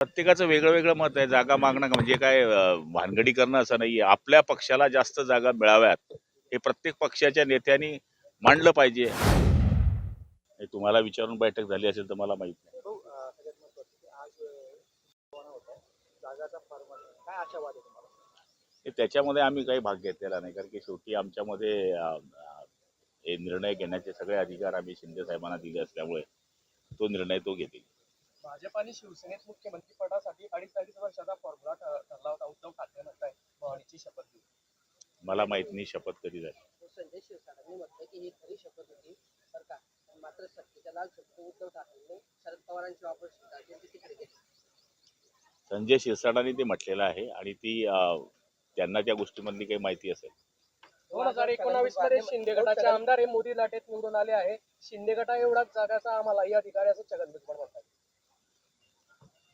प्रत्येकाचं वेगळं वेगळं मत आहे जागा मागणं म्हणजे काय भानगडी करणं असं नाहीये. आपल्या पक्षाला जास्त जागा मिळाव्यात हे प्रत्येक पक्षाच्या नेत्यांनी मांडलं पाहिजे. हे तुम्हाला विचारून बैठक झाली असेल तर मला माहीत नाही. हे त्याच्यामध्ये आम्ही काही भाग घेतलेला नाही कारण की शेवटी आमच्यामध्ये हे निर्णय घेण्याचे सगळे अधिकार आम्ही शिंदे साहेबांना दिले असल्यामुळे तो निर्णय तो घेतील. भाजप आणि शिवसेनेत मुख्यमंत्री पदासाठी अडीच अडीच वर्षाचा फॉर्म्युला ठरला होता. उद्धव ठाकरे म्हणताय भवानीची शपथ घेऊन मला माहीत नाही शपथ कधी झाली. संजय शिरसाटांनी म्हटलं की ही खरी शपथ होती सरकार मात्र सत्तेच्या लाल शपथ उद्धव ठाकरेंनी शरद पवारांची वापर तिकडे गेली संजय शिरसाटांनी ते म्हटलेलं आहे आणि ती त्यांना त्या गोष्टीमधली काही माहिती असेल. दोन हजार एकोणावीसमध्ये शिंदे गटाचे आमदार हे मोदी लाटेत निवडून आले आहे. शिंदे गटा एवढाच जागाचा आम्हाला या अधिकारी असं छगन भुजबळ म्हणतात.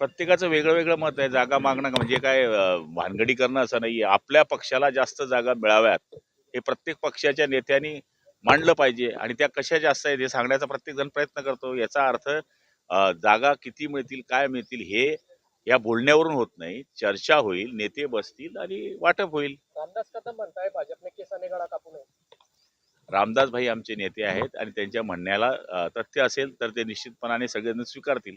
प्रत्येकाचं वेगळं वेगळं मत आहे जागा मागणं म्हणजे काय भानगडी करणं असं नाहीये. आपल्या पक्षाला जास्त जागा मिळाव्यात हे प्रत्येक पक्षाच्या नेत्यांनी मांडलं पाहिजे आणि त्या कशा जास्त आहेत हे सांगण्याचा प्रत्येक जण प्रयत्न करतो. याचा अर्थ जागा किती मिळतील काय मिळतील हे या बोलण्यावरून होत नाही. चर्चा होईल नेते बसतील आणि वाटप होईल. रामदास कदम म्हणताय भाजपने केसाने गळा कापू नये. रामदास भाई आमचे नेते आहेत आणि त्यांच्या म्हणण्याला तथ्य असेल तर ते निश्चितपणाने सगळेजण स्वीकारतील.